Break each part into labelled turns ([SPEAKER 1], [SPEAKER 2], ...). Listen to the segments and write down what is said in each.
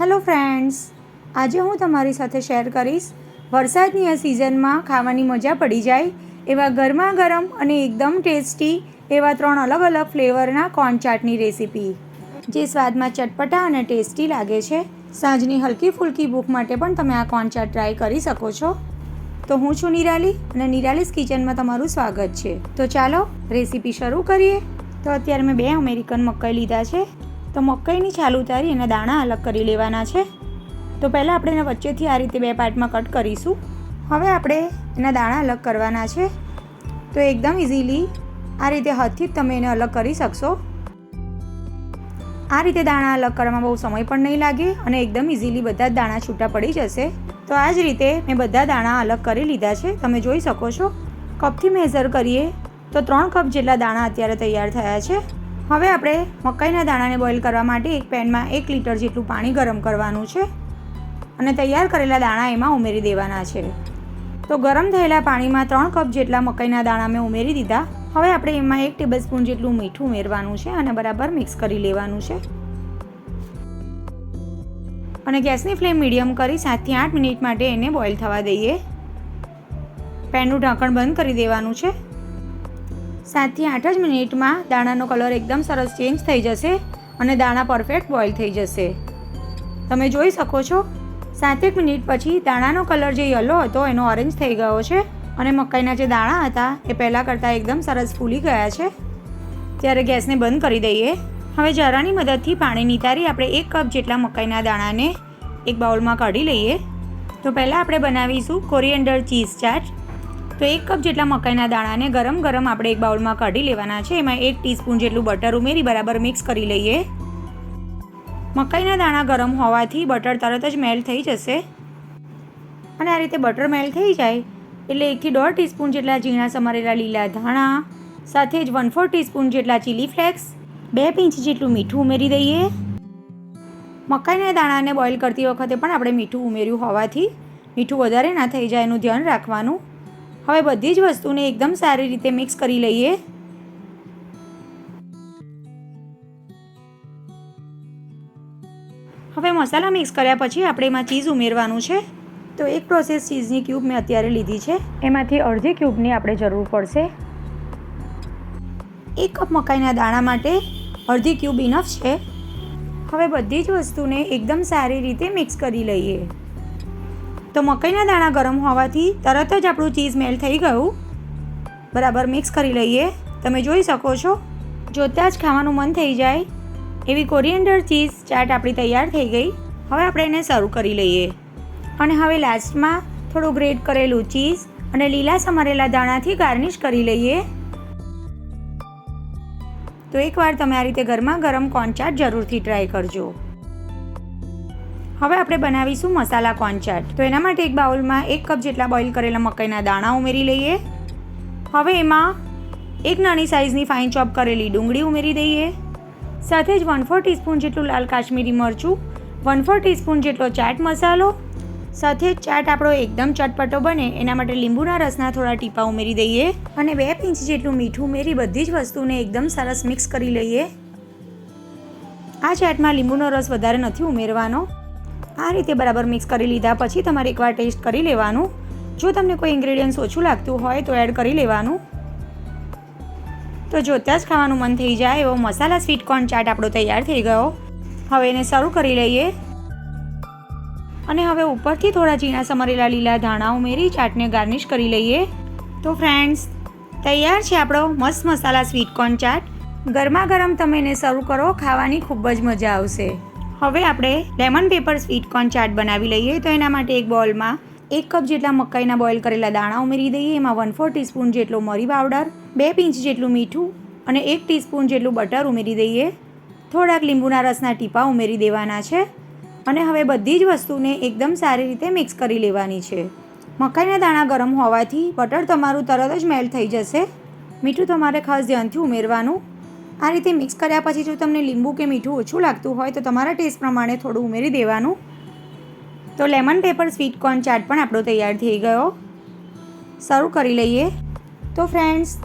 [SPEAKER 1] Hello friends, આજે હું તમારી સાથે શેર કરીશ, વરસાદની આ સિઝનમાં ખાવાની મજા પડી જાય એવા ગરમા ગરમ અને એકદમ ટેસ્ટી એવા ત્રણ અલગ અલગ ફ્લેવરના કોર્ન ચાટની રેસીપી. જે સ્વાદમાં ચટપટા અને ટેસ્ટી લાગે છે, સાંજની હલકી ફૂલકી ભૂખ માટે પણ તમે આ કોર્ન ચાટ ટ્રાય કરી શકો છો. તો હું છું નિરાલી અને નિરાલીસ કિચનમાં તમારું સ્વાગત છે. તો ચાલો રેસીપી શરૂ કરીએ. તો અત્યારે મેં બે અમેરિકન મકાઈ લીધા છે. તો મકાઈની છાલ ઉતારી એના દાણા અલગ કરી લેવાના છે. તો પહેલાં આપણે એને વચ્ચેથી આ રીતે બે પાર્ટમાં કટ કરીશું. હવે આપણે એના દાણા અલગ કરવાના છે. તો એકદમ ઇઝીલી આ રીતે હાથથી જ તમે એને અલગ કરી શકશો. આ રીતે દાણા અલગ કરવામાં બહુ સમય પણ નહીં લાગે અને એકદમ ઇઝીલી બધા જ દાણા છૂટા પડી જશે. તો આ જ રીતે મેં બધા દાણા અલગ કરી લીધા છે. તમે જોઈ શકો છો. કપથી મેઝર કરીએ તો ત્રણ કપ જેટલા દાણા અત્યારે તૈયાર થયા છે. હવે આપણે મકાઈના દાણાને બોઇલ કરવા માટે એક પેનમાં એક લીટર જેટલું પાણી ગરમ કરવાનું છે અને તૈયાર કરેલા દાણા એમાં ઉમેરી દેવાના છે. તો ગરમ થયેલા પાણીમાં ત્રણ કપ જેટલા મકાઈના દાણા મેં ઉમેરી દીધા. હવે આપણે એમાં એક ટેબલ સ્પૂન જેટલું મીઠું ઉમેરવાનું છે અને બરાબર મિક્સ કરી લેવાનું છે. અને ગેસની ફ્લેમ મીડિયમ કરી સાતથી આઠ મિનિટ માટે એને બોઇલ થવા દઈએ. પેનનું ઢાંકણ બંધ કરી દેવાનું છે. સાતથી આઠ જ મિનિટમાં દાણાનો કલર એકદમ સરસ ચેન્જ થઈ જશે અને દાણા પરફેક્ટ બોઇલ થઈ જશે. તમે જોઈ શકો છો, સાતેક મિનિટ પછી દાણાનો કલર જે યલો હતો એનો ઓરેન્જ થઈ ગયો છે અને મકાઈના જે દાણા હતા એ પહેલાં કરતાં એકદમ સરસ ફૂલી ગયા છે. ત્યારે ગેસને બંધ કરી દઈએ. હવે જરાની મદદથી પાણી નિતારી આપણે એક કપ જેટલા મકાઈના દાણાને એક બાઉલમાં કાઢી લઈએ. તો પહેલાં આપણે બનાવીશું કોરિએન્ડર ચીઝ ચાટ. તો એક કપ જેટલા મકાઈના દાણાને ગરમ ગરમ આપણે એક બાઉલમાં કાઢી લેવાના છે. એમાં એક ટીસ્પૂન જેટલું બટર ઉમેરી બરાબર મિક્સ કરી લઈએ. મકાઈના દાણા ગરમ હોવાથી બટર તરત જ મેલ્ટ થઈ જશે. અને આ રીતે બટર મેલ્ટ થઈ જાય એટલે એકથી દોઢ ટીસ્પૂન જેટલા ઝીણા સમારેલા લીલા ધાણા, સાથે જ વન ફોર ટીસ્પૂન જેટલા ચીલી ફ્લેક્સ બે પિંચ જેટલું મીઠું ઉમેરી દઈએ. મકાઈના દાણાને બોઇલ કરતી વખતે પણ આપણે મીઠું ઉમેર્યું હોવાથી મીઠું વધારે ના થઈ જાય એનું ધ્યાન રાખવાનું. હવે બધી જ વસ્તુને એકદમ સારી રીતે મિક્સ કરી લઈએ. હવે મસાલા મિક્સ કર્યા પછી આપણે એમાં ચીઝ ઉમેરવાનું છે. તો એક પ્રોસેસ ચીઝની ક્યુબ મેં અત્યારે લીધી છે. એમાંથી અડધી ક્યુબની આપણે જરૂર પડશે. એક કપ મકાઈના દાણા માટે અડધી ક્યુબ ઇનફ છે. હવે બધી જ વસ્તુને એકદમ સારી રીતે મિક્સ કરી લઈએ. તો મકાઈના દાણા ગરમ હોવાથી તરત જ આપણું ચીઝ મેલ્ટ થઈ ગયું. બરાબર મિક્સ કરી લઈએ. તમે જોઈ શકો છો, જોતાં જ ખાવાનું મન થઈ જાય. એવી કોરિએન્ડર ચીઝ ચાટ આપણી તૈયાર થઈ ગઈ. હવે આપણે એને સર્વ કરી લઈએ. અને હવે લાસ્ટમાં થોડું ગ્રેટ કરેલું ચીઝ અને લીલા સમારેલા દાણાથી ગાર્નિશ કરી લઈએ. તો એકવાર તમે આ રીતે ગરમા ગરમ કોર્ન ચાટ જરૂરથી ટ્રાય કરજો. હવે આપણે બનાવીશું મસાલા કોર્ન ચાટ તો એના માટે એક બાઉલમાં એક કપ જેટલા બોઇલ કરેલા મકાઈના દાણા ઉમેરી લઈએ. હવે એમાં એક નાની સાઇઝની ફાઇન ચોપ કરેલી ડુંગળી ઉમેરી દઈએ. સાથે જ વન ફોર ટીસ્પૂન જેટલું લાલ કાશ્મીરી મરચું વન ફોર ટીસ્પૂન જેટલો ચાટ મસાલો, સાથે જ ચાટ આપણો એકદમ ચટપટો બને. એના માટે લીંબુના રસના થોડા ટીપા ઉમેરી દઈએ અને બે પિંચ જેટલું મીઠું ઉમેરી બધી જ વસ્તુને એકદમ સરસ મિક્સ કરી લઈએ. આ ચાટમાં લીંબુનો રસ વધારે નથી ઉમેરવાનો. આ રીતે બરાબર મિક્સ કરી લીધા પછી તમારે એકવાર ટેસ્ટ કરી લેવાનું. જો તમને કોઈ ઇન્ગ્રેડિયન્ટ્સ ઓછું લાગતું હોય તો એડ કરી લેવાનું. તો જોતાં જ ખાવાનું મન થઈ જાય એવો મસાલા સ્વીટ કોર્ન ચાટ આપણો તૈયાર થઈ ગયો. હવે એને શરૂ કરી લઈએ. અને હવે ઉપરથી થોડા ઝીણા સમરેલા લીલા ધાણા ઉમેરી ચાટને ગાર્નિશ કરી લઈએ. તો ફ્રેન્ડ્સ, તૈયાર છે આપણો મસ્ત મસાલા સ્વીટ કોર્ન ચાટ. ગરમા ગરમ તમે એને સર્વ કરો, ખાવાની ખૂબ જ મજા આવશે. હવે આપણે લેમન પેપર સ્વીટકોર્ન ચાટ બનાવી લઈએ. તો એના માટે એક બોલમાં એક કપ જેટલા મકાઈના બોઇલ કરેલા દાણા ઉમેરી દઈએ. એમાં વન ફોર ટીસ્પૂન જેટલો મરી પાવડર બે પિંચ જેટલું મીઠું અને એક ટીસ્પૂન જેટલું બટર ઉમેરી દઈએ. થોડાક લીંબુના રસના ટીપા ઉમેરી દેવાના છે અને હવે બધી જ વસ્તુને એકદમ સારી રીતે મિક્સ કરી લેવાની છે. મકાઈના દાણા ગરમ હોવાથી બટર તમારું તરત જ મેલ્ટ થઈ જશે. મીઠું તમારે ખાસ ધ્યાનથી ઉમેરવાનું. આ રીતે મિક્સ કર્યા પછી જો તમને લીંબુ કે મીઠું ઓછું લાગતું હોય તો તમારા ટેસ્ટ પ્રમાણે થોડું ઉમેરી દેવાનું. તો lemon pepper, sweet corn chaat પણ આપણો તૈયાર થઈ ગયો. શરૂ કરી લઈએ. તો ફ્રેન્ડ્સ,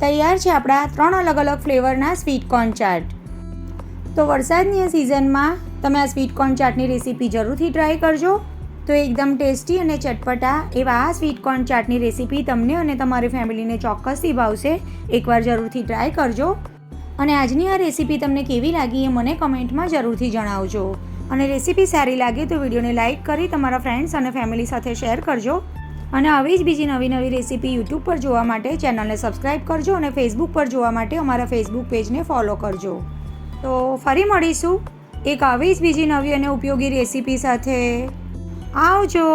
[SPEAKER 1] તૈયાર છે આપણા ત્રણ અલગ અલગ ફ્લેવરના સ્વીટ કોર્ન ચાટ. તો વરસાદની સિઝનમાં તમે આ સ્વીટ કોર્ન ચાટની રેસીપી જરૂરથી ટ્રાય કરજો. તો એકદમ ટેસ્ટી અને ચટપટા એવા આ સ્વીટ કોર્ન ચાટની રેસીપી તમને અને તમારી ફેમિલીને ચોક્કસથી ભાવશે એકવાર જરૂરથી ટ્રાય કરજો. અને આજની આ રેસીપી તમને કેવી લાગી એ મને કમેન્ટમાં જરૂરથી જણાવજો. અને રેસીપી સારી લાગે તો વિડીયોને લાઇક કરી તમારા ફ્રેન્ડ્સ અને ફેમિલી સાથે શેર કરજો. અને આવી જ બીજી નવી નવી રેસીપી યુટ્યુબ પર જોવા માટે ચેનલને સબસ્ક્રાઈબ કરજો અને ફેસબુક પર જોવા માટે અમારા ફેસબુક પેજને ફોલો કરજો. તો ફરી મળીશું એક આવી જ બીજી નવી અને ઉપયોગી રેસીપી સાથે. આવજો!